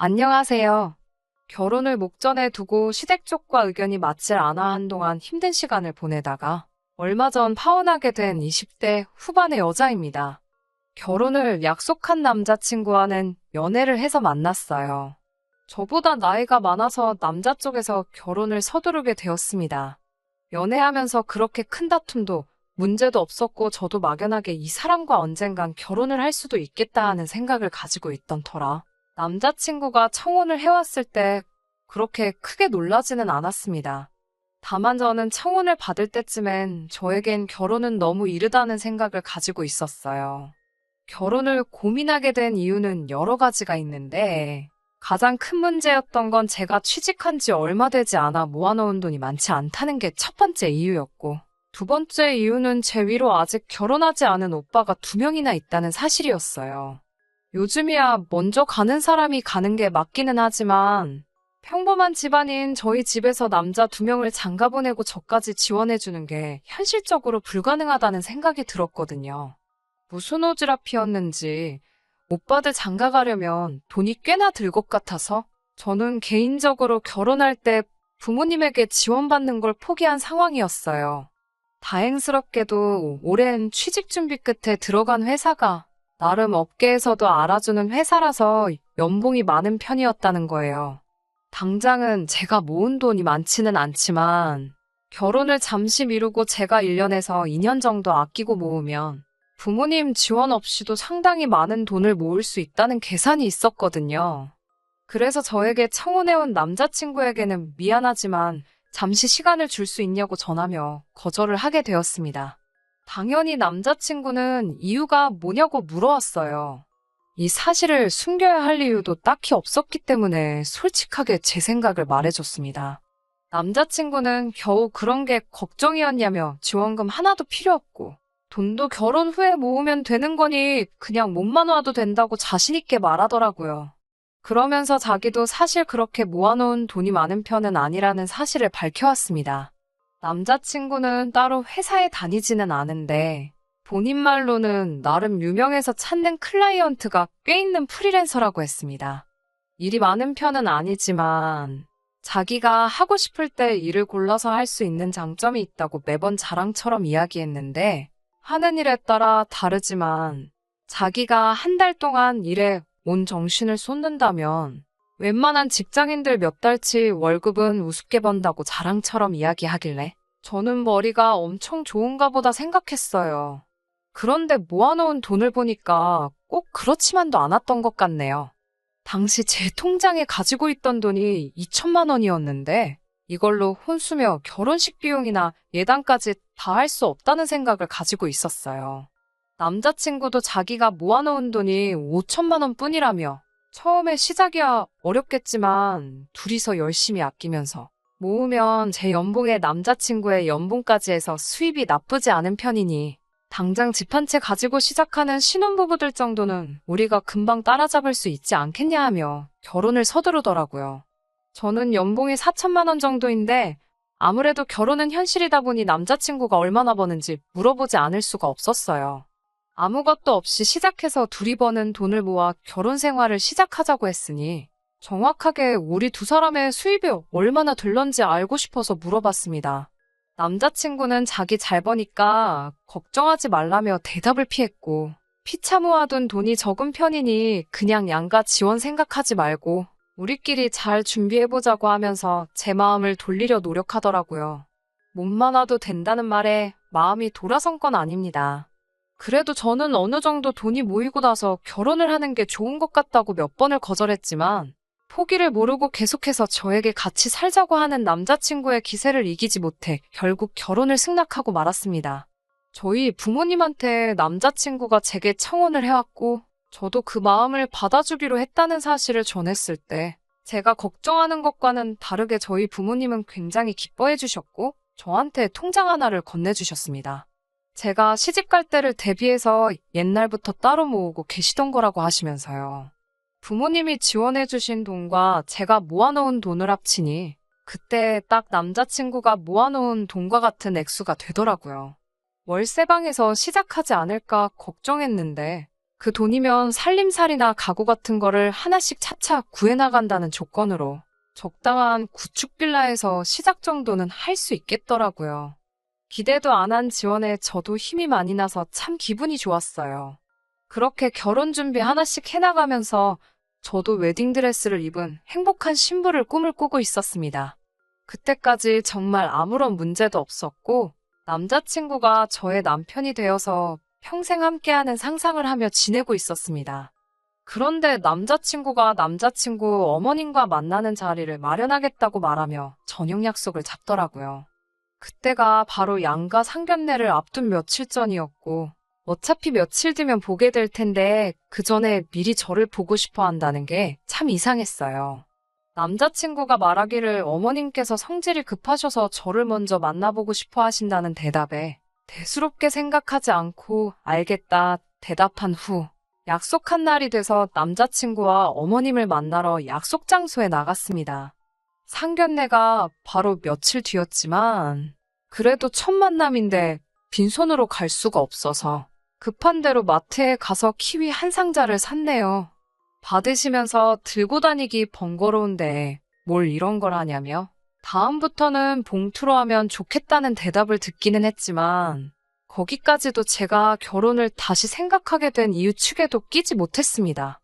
안녕하세요. 결혼을 목전에 두고 시댁 쪽과 의견이 맞질 않아 한동안 힘든 시간을 보내다가 얼마 전 파혼하게 된 20대 후반의 여자입니다. 결혼을 약속한 남자친구와는 연애를 해서 만났어요. 저보다 나이가 많아서 남자 쪽에서 결혼을 서두르게 되었습니다. 연애하면서 그렇게 큰 다툼도 문제도 없었고 저도 막연하게 이 사람과 언젠간 결혼을 할 수도 있겠다 하는 생각을 가지고 있던 터라 남자친구가 청혼을 해왔을 때 그렇게 크게 놀라지는 않았습니다. 다만 저는 청혼을 받을 때쯤엔 저에겐 결혼은 너무 이르다는 생각을 가지고 있었어요. 결혼을 고민하게 된 이유는 여러 가지가 있는데 가장 큰 문제였던 건 제가 취직한 지 얼마 되지 않아 모아놓은 돈이 많지 않다는 게 첫 번째 이유였고 두 번째 이유는 제 위로 아직 결혼하지 않은 오빠가 두 명이나 있다는 사실이었어요. 요즘이야 먼저 가는 사람이 가는 게 맞기는 하지만 평범한 집안인 저희 집에서 남자 두 명을 장가 보내고 저까지 지원해주는 게 현실적으로 불가능하다는 생각이 들었거든요. 무슨 오지랖이었는지 오빠들 장가 가려면 돈이 꽤나 들 것 같아서 저는 개인적으로 결혼할 때 부모님에게 지원받는 걸 포기한 상황이었어요. 다행스럽게도 오랜 취직 준비 끝에 들어간 회사가 나름 업계에서도 알아주는 회사라서 연봉이 많은 편이었다는 거예요. 당장은 제가 모은 돈이 많지는 않지만 결혼을 잠시 미루고 제가 1년에서 2년 정도 아끼고 모으면 부모님 지원 없이도 상당히 많은 돈을 모을 수 있다는 계산이 있었거든요. 그래서 저에게 청혼해온 남자친구에게는 미안하지만 잠시 시간을 줄 수 있냐고 전하며 거절을 하게 되었습니다. 당연히 남자친구는 이유가 뭐냐고 물어왔어요. 이 사실을 숨겨야 할 이유도 딱히 없었기 때문에 솔직하게 제 생각을 말해줬습니다. 남자친구는 겨우 그런 게 걱정이었냐며 지원금 하나도 필요 없고 돈도 결혼 후에 모으면 되는 거니 그냥 몸만 와도 된다고 자신있게 말하더라고요. 그러면서 자기도 사실 그렇게 모아놓은 돈이 많은 편은 아니라는 사실을 밝혀왔습니다. 남자친구는 따로 회사에 다니지는 않은데 본인 말로는 나름 유명해서 찾는 클라이언트가 꽤 있는 프리랜서라고 했습니다. 일이 많은 편은 아니지만 자기가 하고 싶을 때 일을 골라서 할 수 있는 장점이 있다고 매번 자랑처럼 이야기했는데 하는 일에 따라 다르지만 자기가 한 달 동안 일에 온 정신을 쏟는다면 웬만한 직장인들 몇 달치 월급은 우습게 번다고 자랑처럼 이야기하길래 저는 머리가 엄청 좋은가 보다 생각했어요. 그런데 모아놓은 돈을 보니까 꼭 그렇지만도 않았던 것 같네요. 당시 제 통장에 가지고 있던 돈이 2천만 원이었는데 이걸로 혼수며 결혼식 비용이나 예단까지 다 할 수 없다는 생각을 가지고 있었어요. 남자친구도 자기가 모아놓은 돈이 5천만 원 뿐이라며 처음에 시작이야 어렵겠지만 둘이서 열심히 아끼면서 모으면 제 연봉에 남자친구의 연봉까지 해서 수입이 나쁘지 않은 편이니 당장 집 한 채 가지고 시작하는 신혼부부들 정도는 우리가 금방 따라잡을 수 있지 않겠냐 하며 결혼을 서두르더라고요. 저는 연봉이 4천만 원 정도인데 아무래도 결혼은 현실이다 보니 남자친구가 얼마나 버는지 물어보지 않을 수가 없었어요. 아무것도 없이 시작해서 둘이 버는 돈을 모아 결혼 생활을 시작하자고 했으니 정확하게 우리 두 사람의 수입이 얼마나 될런지 알고 싶어서 물어봤습니다. 남자친구는 자기 잘 버니까 걱정하지 말라며 대답을 피했고 피차 모아둔 돈이 적은 편이니 그냥 양가 지원 생각하지 말고 우리끼리 잘 준비해보자고 하면서 제 마음을 돌리려 노력하더라고요. 몸만 와도 된다는 말에 마음이 돌아선 건 아닙니다. 그래도 저는 어느 정도 돈이 모이고 나서 결혼을 하는 게 좋은 것 같다고 몇 번을 거절했지만 포기를 모르고 계속해서 저에게 같이 살자고 하는 남자친구의 기세를 이기지 못해 결국 결혼을 승낙하고 말았습니다. 저희 부모님한테 남자친구가 제게 청혼을 해왔고 저도 그 마음을 받아주기로 했다는 사실을 전했을 때 제가 걱정하는 것과는 다르게 저희 부모님은 굉장히 기뻐해 주셨고 저한테 통장 하나를 건네주셨습니다. 제가 시집 갈 때를 대비해서 옛날부터 따로 모으고 계시던 거라고 하시면서요. 부모님이 지원해주신 돈과 제가 모아놓은 돈을 합치니 그때 딱 남자친구가 모아놓은 돈과 같은 액수가 되더라고요. 월세방에서 시작하지 않을까 걱정했는데 그 돈이면 살림살이나 가구 같은 거를 하나씩 차차 구해나간다는 조건으로 적당한 구축빌라에서 시작 정도는 할 수 있겠더라고요. 기대도 안 한 지원에 저도 힘이 많이 나서 참 기분이 좋았어요. 그렇게 결혼 준비 하나씩 해나가면서 저도 웨딩드레스를 입은 행복한 신부를 꿈을 꾸고 있었습니다. 그때까지 정말 아무런 문제도 없었고, 남자친구가 저의 남편이 되어서 평생 함께하는 상상을 하며 지내고 있었습니다. 그런데 남자친구가 남자친구 어머님과 만나는 자리를 마련하겠다고 말하며 저녁 약속을 잡더라고요. 그때가 바로 양가 상견례를 앞둔 며칠 전이었고, 어차피 며칠 뒤면 보게 될 텐데, 그 전에 미리 저를 보고 싶어 한다는 게 참 이상했어요. 남자친구가 말하기를 어머님께서 성질이 급하셔서 저를 먼저 만나보고 싶어 하신다는 대답에 대수롭게 생각하지 않고 알겠다 대답한 후 약속한 날이 돼서 남자친구와 어머님을 만나러 약속 장소에 나갔습니다. 상견례가 바로 며칠 뒤였지만 그래도 첫 만남인데 빈손으로 갈 수가 없어서 급한 대로 마트에 가서 키위 한 상자를 샀네요. 받으시면서 들고 다니기 번거로운데 뭘 이런 걸 하냐며 다음부터는 봉투로 하면 좋겠다는 대답을 듣기는 했지만 거기까지도 제가 결혼을 다시 생각하게 된 이유 축에도 끼지 못했습니다.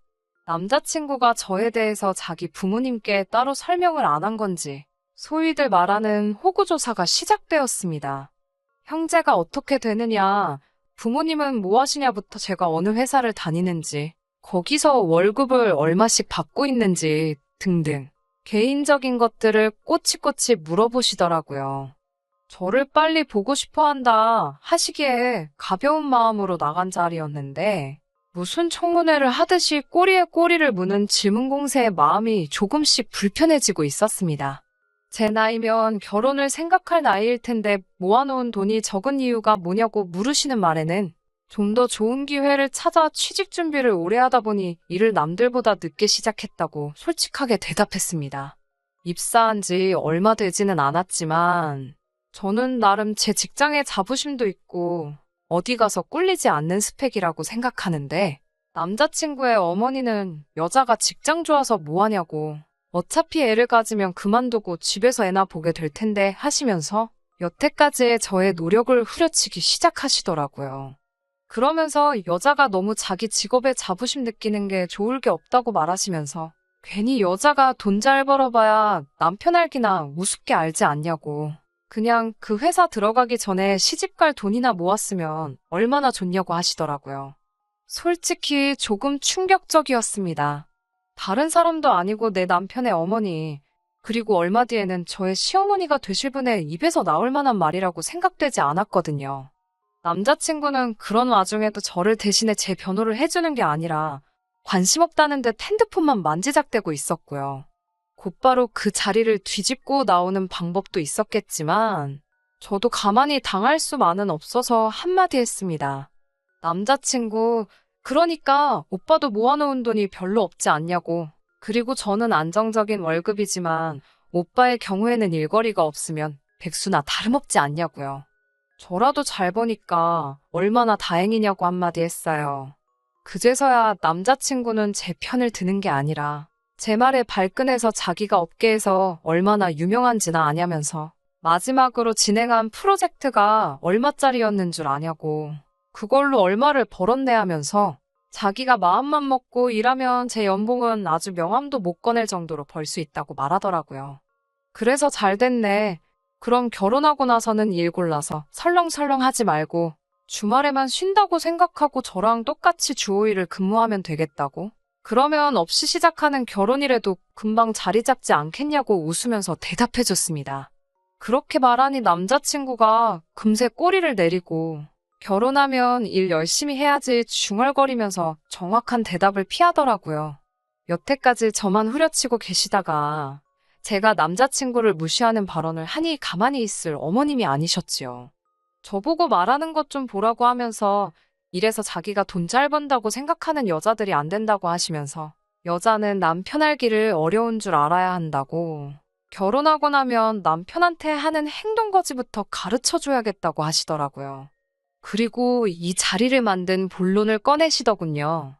남자친구가 저에 대해서 자기 부모님께 따로 설명을 안 한 건지 소위들 말하는 호구조사가 시작되었습니다. 형제가 어떻게 되느냐, 부모님은 뭐 하시냐부터 제가 어느 회사를 다니는지, 거기서 월급을 얼마씩 받고 있는지 등등 개인적인 것들을 꼬치꼬치 물어보시더라고요. 저를 빨리 보고 싶어 한다 하시기에 가벼운 마음으로 나간 자리였는데 무슨 청문회를 하듯이 꼬리에 꼬리를 무는 질문 공세의 마음이 조금씩 불편해지고 있었습니다. 제 나이면 결혼을 생각할 나이일 텐데 모아놓은 돈이 적은 이유가 뭐냐고 물으시는 말에는 좀 더 좋은 기회를 찾아 취직 준비를 오래 하다 보니 일을 남들보다 늦게 시작했다고 솔직하게 대답했습니다. 입사한 지 얼마 되지는 않았지만 저는 나름 제 직장에 자부심도 있고 어디 가서 꿀리지 않는 스펙이라고 생각하는데 남자친구의 어머니는 여자가 직장 좋아서 뭐하냐고 어차피 애를 가지면 그만두고 집에서 애나 보게 될 텐데 하시면서 여태까지의 저의 노력을 후려치기 시작하시더라고요. 그러면서 여자가 너무 자기 직업에 자부심 느끼는 게 좋을 게 없다고 말하시면서 괜히 여자가 돈 잘 벌어봐야 남편 알기나 우습게 알지 않냐고. 그냥 그 회사 들어가기 전에 시집갈 돈이나 모았으면 얼마나 좋냐고 하시더라고요. 솔직히 조금 충격적이었습니다. 다른 사람도 아니고 내 남편의 어머니, 그리고 얼마 뒤에는 저의 시어머니가 되실 분의 입에서 나올 만한 말이라고 생각되지 않았거든요. 남자친구는 그런 와중에도 저를 대신에 제 변호를 해주는 게 아니라 관심 없다는 듯 핸드폰만 만지작대고 있었고요. 곧바로 그 자리를 뒤집고 나오는 방법도 있었겠지만 저도 가만히 당할 수만은 없어서 한마디 했습니다. 남자친구, 그러니까 오빠도 모아놓은 돈이 별로 없지 않냐고. 그리고 저는 안정적인 월급이지만 오빠의 경우에는 일거리가 없으면 백수나 다름없지 않냐고요. 저라도 잘 버니까 얼마나 다행이냐고 한마디 했어요. 그제서야 남자친구는 제 편을 드는 게 아니라 제 말에 발끈해서 자기가 업계에서 얼마나 유명한지나 아냐면서 마지막으로 진행한 프로젝트가 얼마짜리였는 줄 아냐고 그걸로 얼마를 벌었네 하면서 자기가 마음만 먹고 일하면 제 연봉은 아주 명함도 못 꺼낼 정도로 벌 수 있다고 말하더라고요. 그래서 잘 됐네. 그럼 결혼하고 나서는 일 골라서 설렁설렁 하지 말고 주말에만 쉰다고 생각하고 저랑 똑같이 주 5일을 근무하면 되겠다고? 그러면 없이 시작하는 결혼이라도 금방 자리 잡지 않겠냐고 웃으면서 대답해줬습니다. 그렇게 말하니 남자친구가 금세 꼬리를 내리고 결혼하면 일 열심히 해야지 중얼거리면서 정확한 대답을 피하더라고요. 여태까지 저만 후려치고 계시다가 제가 남자친구를 무시하는 발언을 하니 가만히 있을 어머님이 아니셨지요. 저보고 말하는 것 좀 보라고 하면서 이래서 자기가 돈 잘 번다고 생각하는 여자들이 안 된다고 하시면서 여자는 남편 알기를 어려운 줄 알아야 한다고 결혼하고 나면 남편한테 하는 행동 거지부터 가르쳐 줘야겠다고 하시더라고요. 그리고 이 자리를 만든 본론을 꺼내시더군요.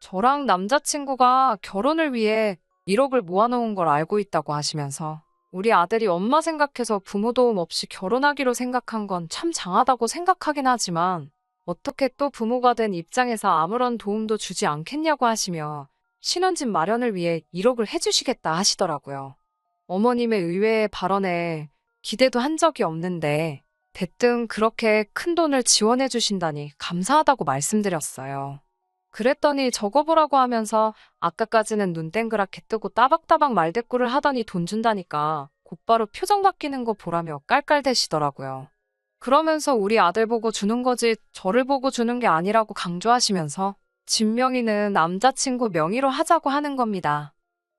저랑 남자친구가 결혼을 위해 1억을 모아놓은 걸 알고 있다고 하시면서 우리 아들이 엄마 생각해서 부모 도움 없이 결혼하기로 생각한 건 참 장하다고 생각하긴 하지만 어떻게 또 부모가 된 입장에서 아무런 도움도 주지 않겠냐고 하시며 신혼집 마련을 위해 1억을 해주시겠다 하시더라고요. 어머님의 의외의 발언에 기대도 한 적이 없는데 대뜸 그렇게 큰 돈을 지원해 주신다니 감사하다고 말씀드렸어요. 그랬더니 적어보라고 하면서 아까까지는 눈 땡그랗게 뜨고 따박따박 말대꾸를 하더니 돈 준다니까 곧바로 표정 바뀌는 거 보라며 깔깔대시더라고요. 그러면서 우리 아들 보고 주는 거지 저를 보고 주는 게 아니라고 강조하시면서 집 명의는 남자친구 명의로 하자고 하는 겁니다.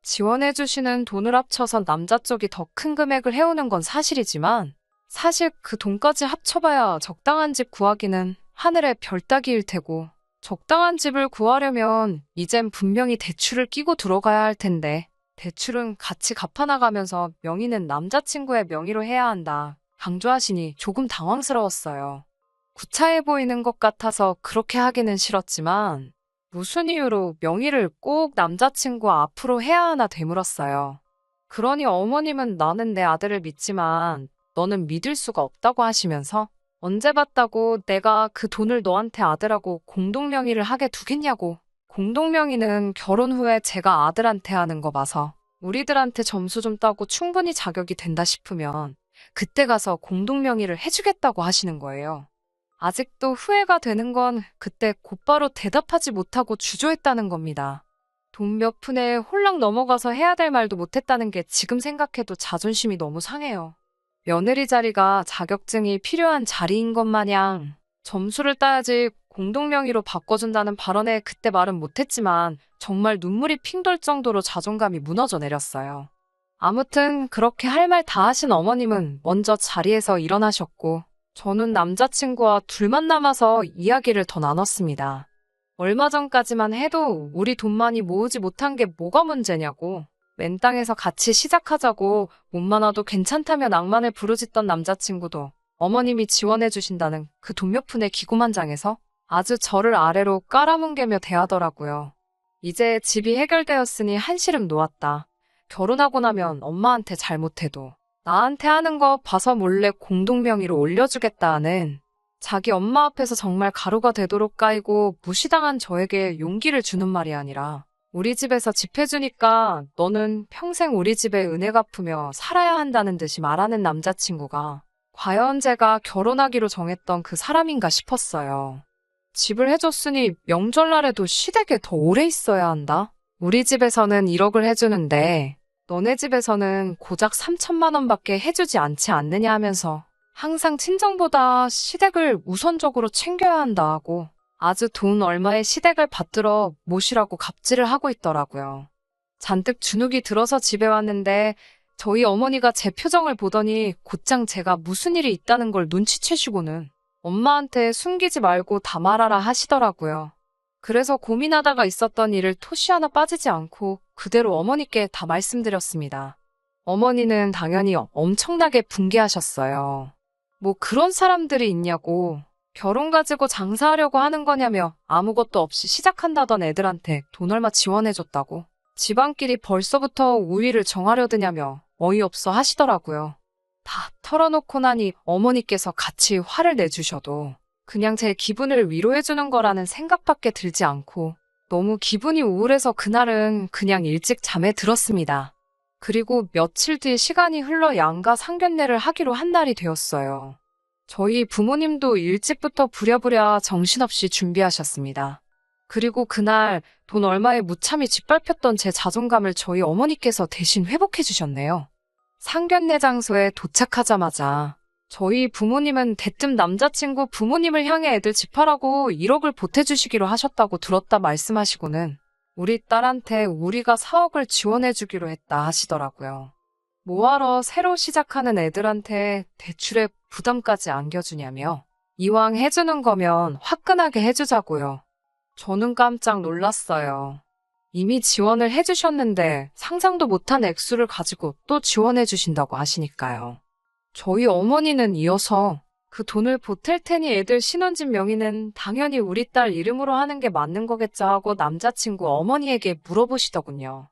지원해주시는 돈을 합쳐서 남자 쪽이 더 큰 금액을 해오는 건 사실이지만 사실 그 돈까지 합쳐봐야 적당한 집 구하기는 하늘의 별 따기일 테고 적당한 집을 구하려면 이젠 분명히 대출을 끼고 들어가야 할 텐데 대출은 같이 갚아나가면서 명의는 남자친구의 명의로 해야 한다. 강조하시니 조금 당황스러웠어요. 구차해 보이는 것 같아서 그렇게 하기는 싫었지만 무슨 이유로 명의를 꼭 남자친구 앞으로 해야 하나 되물었어요. 그러니 어머님은 나는 내 아들을 믿지만 너는 믿을 수가 없다고 하시면서 언제 봤다고 내가 그 돈을 너한테 아들하고 공동명의를 하게 두겠냐고. 공동명의는 결혼 후에 제가 아들한테 하는 거 봐서 우리들한테 점수 좀 따고 충분히 자격이 된다 싶으면 그때 가서 공동명의를 해주겠다고 하시는 거예요. 아직도 후회가 되는 건 그때 곧바로 대답하지 못하고 주저했다는 겁니다. 돈 몇 푼에 홀랑 넘어가서 해야 될 말도 못했다는 게 지금 생각해도 자존심이 너무 상해요. 며느리 자리가 자격증이 필요한 자리인 것 마냥 점수를 따야지 공동명의로 바꿔준다는 발언에 그때 말은 못했지만 정말 눈물이 핑 돌 정도로 자존감이 무너져 내렸어요. 아무튼 그렇게 할 말 다 하신 어머님은 먼저 자리에서 일어나셨고 저는 남자친구와 둘만 남아서 이야기를 더 나눴습니다. 얼마 전까지만 해도 우리 돈 많이 모으지 못한 게 뭐가 문제냐고 맨 땅에서 같이 시작하자고 몸만 와도 괜찮다며 낭만을 부르짖던 남자친구도 어머님이 지원해 주신다는 그 돈 몇 푼의 기고만장에서 아주 저를 아래로 깔아뭉개며 대하더라고요. 이제 집이 해결되었으니 한시름 놓았다. 결혼하고 나면 엄마한테 잘못해도 나한테 하는 거 봐서 몰래 공동명의로 올려주겠다는 자기 엄마 앞에서 정말 가루가 되도록 까이고 무시당한 저에게 용기를 주는 말이 아니라 우리 집에서 집 해주니까 너는 평생 우리 집에 은혜 갚으며 살아야 한다는 듯이 말하는 남자친구가 과연 제가 결혼하기로 정했던 그 사람인가 싶었어요. 집을 해줬으니 명절날에도 시댁에 더 오래 있어야 한다? 우리 집에서는 1억을 해주는데 너네 집에서는 고작 3천만 원밖에 해주지 않지 않느냐 하면서 항상 친정보다 시댁을 우선적으로 챙겨야 한다 하고 아주 돈 얼마의 시댁을 받들어 모시라고 갑질을 하고 있더라고요. 잔뜩 주눅이 들어서 집에 왔는데 저희 어머니가 제 표정을 보더니 곧장 제가 무슨 일이 있다는 걸 눈치채시고는 엄마한테 숨기지 말고 다 말하라 하시더라고요. 그래서 고민하다가 있었던 일을 토시 하나 빠지지 않고 그대로 어머니께 다 말씀드렸습니다. 어머니는 당연히 엄청나게 붕괴하셨어요. 뭐 그런 사람들이 있냐고 결혼 가지고 장사하려고 하는 거냐며 아무것도 없이 시작한다던 애들한테 돈 얼마 지원해줬다고 집안끼리 벌써부터 우위를 정하려드냐며 어이없어 하시더라고요. 다 털어놓고 나니 어머니께서 같이 화를 내주셔도 그냥 제 기분을 위로해주는 거라는 생각밖에 들지 않고 너무 기분이 우울해서 그날은 그냥 일찍 잠에 들었습니다. 그리고 며칠 뒤 시간이 흘러 양가 상견례를 하기로 한 날이 되었어요. 저희 부모님도 일찍부터 부랴부랴 정신없이 준비하셨습니다. 그리고 그날 돈 얼마에 무참히 짓밟혔던 제 자존감을 저희 어머니께서 대신 회복해 주셨네요. 상견례 장소에 도착하자마자 저희 부모님은 대뜸 남자친구 부모님을 향해 애들 집하라고 1억을 보태주시기로 하셨다고 들었다 말씀하시고는 우리 딸한테 우리가 4억을 지원해주기로 했다 하시더라고요. 뭐하러 새로 시작하는 애들한테 대출에 부담까지 안겨주냐며 이왕 해주는 거면 화끈하게 해주자고요. 저는 깜짝 놀랐어요. 이미 지원을 해주셨는데 상상도 못한 액수를 가지고 또 지원해주신다고 하시니까요. 저희 어머니는 이어서 그 돈을 보탤 테니 애들 신혼집 명의는 당연히 우리 딸 이름으로 하는 게 맞는 거겠죠 하고 남자친구 어머니에게 물어보시더군요.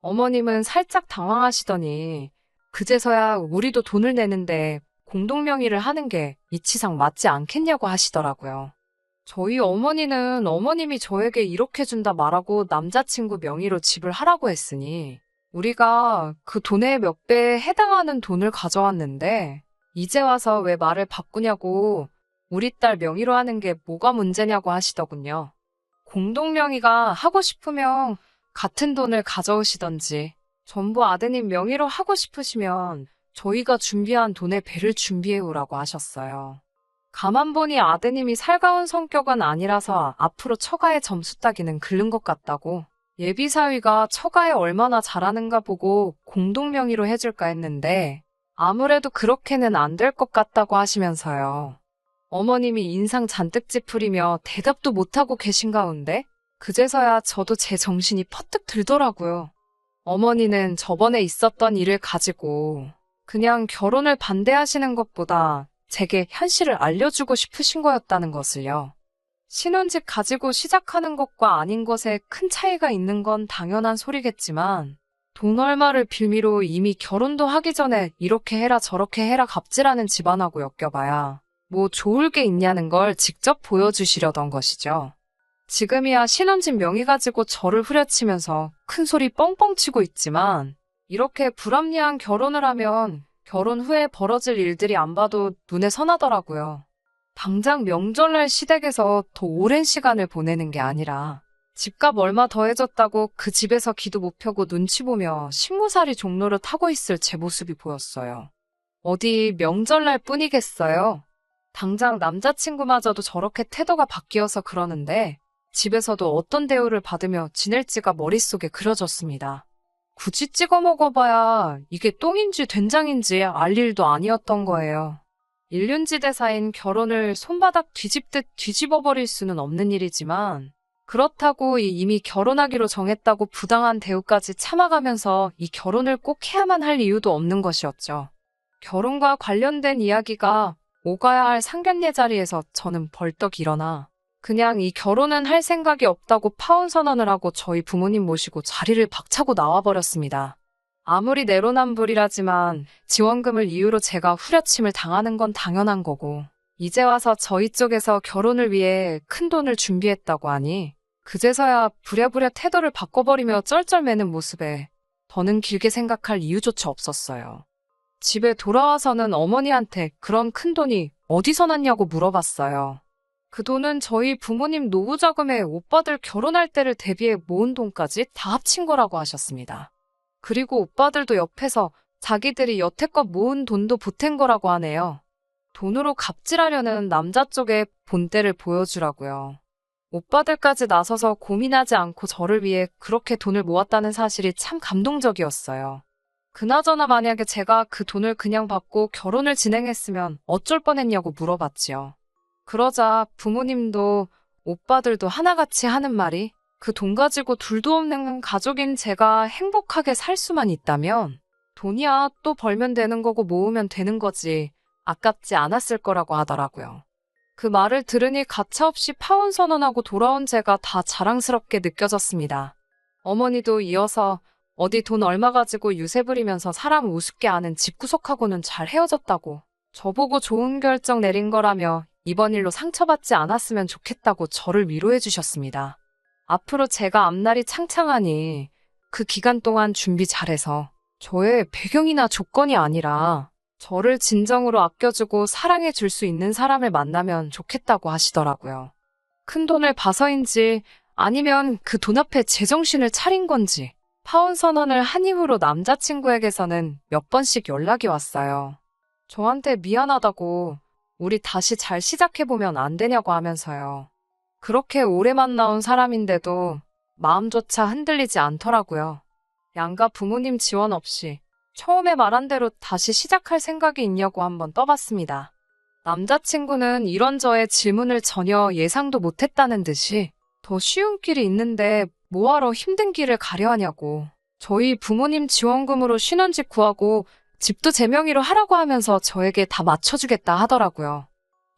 어머님은 살짝 당황하시더니 그제서야 우리도 돈을 내는데 공동명의를 하는 게 이치상 맞지 않겠냐고 하시더라고요. 저희 어머니는 어머님이 저에게 이렇게 준다 말하고 남자친구 명의로 집을 하라고 했으니 우리가 그 돈의 몇 배에 해당하는 돈을 가져왔는데 이제 와서 왜 말을 바꾸냐고 우리 딸 명의로 하는 게 뭐가 문제냐고 하시더군요. 공동명의가 하고 싶으면 같은 돈을 가져오시던지 전부 아드님 명의로 하고 싶으시면 저희가 준비한 돈의 배를 준비해 오라고 하셨어요. 가만 보니 아드님이 살가운 성격은 아니라서 앞으로 처가의 점수 따기는 글른 것 같다고 예비사위가 처가에 얼마나 잘하는가 보고 공동명의로 해줄까 했는데 아무래도 그렇게는 안 될 것 같다고 하시면서요. 어머님이 인상 잔뜩 찌푸리며 대답도 못하고 계신 가운데 그제서야 저도 제 정신이 퍼뜩 들더라고요. 어머니는 저번에 있었던 일을 가지고 그냥 결혼을 반대하시는 것보다 제게 현실을 알려주고 싶으신 거였다는 것을요. 신혼집 가지고 시작하는 것과 아닌 것에 큰 차이가 있는 건 당연한 소리겠지만 돈 얼마를 빌미로 이미 결혼도 하기 전에 이렇게 해라 저렇게 해라 갑질하는 집안하고 엮여봐야 뭐 좋을 게 있냐는 걸 직접 보여주시려던 것이죠. 지금이야 신혼집 명의 가지고 저를 후려치면서 큰 소리 뻥뻥 치고 있지만 이렇게 불합리한 결혼을 하면 결혼 후에 벌어질 일들이 안 봐도 눈에 선하더라고요. 당장 명절날 시댁에서 더 오랜 시간을 보내는 게 아니라 집값 얼마 더해졌다고 그 집에서 기도 못 펴고 눈치 보며 식무살이 종로를 타고 있을 제 모습이 보였어요. 어디 명절날 뿐이겠어요? 당장 남자친구마저도 저렇게 태도가 바뀌어서 그러는데 집에서도 어떤 대우를 받으며 지낼지가 머릿속에 그려졌습니다. 굳이 찍어 먹어봐야 이게 똥인지 된장인지 알 일도 아니었던 거예요. 일륜지대사인 결혼을 손바닥 뒤집듯 뒤집어버릴 수는 없는 일이지만 그렇다고 이 이미 결혼하기로 정했다고 부당한 대우까지 참아가면서 이 결혼을 꼭 해야만 할 이유도 없는 것이었죠. 결혼과 관련된 이야기가 오가야 할 상견례 자리에서 저는 벌떡 일어나 그냥 이 결혼은 할 생각이 없다고 파혼 선언을 하고 저희 부모님 모시고 자리를 박차고 나와버렸습니다. 아무리 내로남불이라지만 지원금을 이유로 제가 후려침을 당하는 건 당연한 거고 이제 와서 저희 쪽에서 결혼을 위해 큰 돈을 준비했다고 하니 그제서야 부랴부랴 태도를 바꿔버리며 쩔쩔매는 모습에 더는 길게 생각할 이유조차 없었어요. 집에 돌아와서는 어머니한테 그런 큰 돈이 어디서 났냐고 물어봤어요. 그 돈은 저희 부모님 노후 자금에 오빠들 결혼할 때를 대비해 모은 돈까지 다 합친 거라고 하셨습니다. 그리고 오빠들도 옆에서 자기들이 여태껏 모은 돈도 보탠 거라고 하네요. 돈으로 갑질하려는 남자 쪽의 본때를 보여주라고요. 오빠들까지 나서서 고민하지 않고 저를 위해 그렇게 돈을 모았다는 사실이 참 감동적이었어요. 그나저나 만약에 제가 그 돈을 그냥 받고 결혼을 진행했으면 어쩔 뻔했냐고 물어봤지요. 그러자 부모님도 오빠들도 하나같이 하는 말이 그 돈 가지고 둘도 없는 가족인 제가 행복하게 살 수만 있다면 돈이야 또 벌면 되는 거고 모으면 되는 거지 아깝지 않았을 거라고 하더라고요. 그 말을 들으니 가차없이 파혼 선언하고 돌아온 제가 다 자랑스럽게 느껴졌습니다. 어머니도 이어서 어디 돈 얼마 가지고 유세 부리면서 사람 우습게 아는 집구석하고는 잘 헤어졌다고 저보고 좋은 결정 내린 거라며 이번 일로 상처받지 않았으면 좋겠다고 저를 위로해 주셨습니다. 앞으로 제가 앞날이 창창하니 그 기간 동안 준비 잘해서 저의 배경이나 조건이 아니라 저를 진정으로 아껴주고 사랑해 줄 수 있는 사람을 만나면 좋겠다고 하시더라고요. 큰 돈을 봐서인지 아니면 그 돈 앞에 제정신을 차린 건지 파혼 선언을 한 이후로 남자친구에게서는 몇 번씩 연락이 왔어요. 저한테 미안하다고 우리 다시 잘 시작해보면 안 되냐고 하면서요. 그렇게 오래 만나온 사람인데도 마음조차 흔들리지 않더라고요. 양가 부모님 지원 없이 처음에 말한 대로 다시 시작할 생각이 있냐고 한번 떠봤습니다. 남자친구는 이런 저의 질문을 전혀 예상도 못했다는 듯이 더 쉬운 길이 있는데 뭐하러 힘든 길을 가려 하냐고 저희 부모님 지원금으로 신혼집 구하고 집도 제 명의로 하라고 하면서 저에게 다 맞춰주겠다 하더라고요.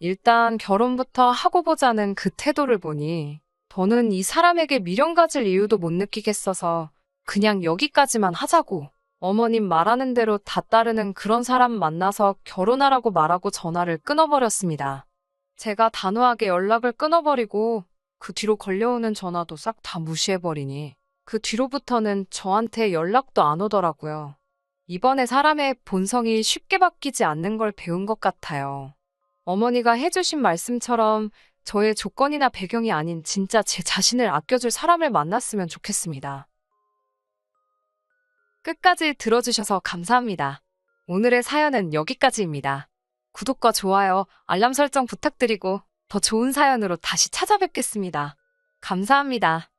일단 결혼부터 하고 보자는 그 태도를 보니 더는 이 사람에게 미련 가질 이유도 못 느끼겠어서 그냥 여기까지만 하자고 어머님 말하는 대로 다 따르는 그런 사람 만나서 결혼하라고 말하고 전화를 끊어버렸습니다. 제가 단호하게 연락을 끊어버리고 그 뒤로 걸려오는 전화도 싹 다 무시해버리니 그 뒤로부터는 저한테 연락도 안 오더라고요. 이번에 사람의 본성이 쉽게 바뀌지 않는 걸 배운 것 같아요. 어머니가 해주신 말씀처럼 저의 조건이나 배경이 아닌 진짜 제 자신을 아껴줄 사람을 만났으면 좋겠습니다. 끝까지 들어주셔서 감사합니다. 오늘의 사연은 여기까지입니다. 구독과 좋아요, 알람 설정 부탁드리고 더 좋은 사연으로 다시 찾아뵙겠습니다. 감사합니다.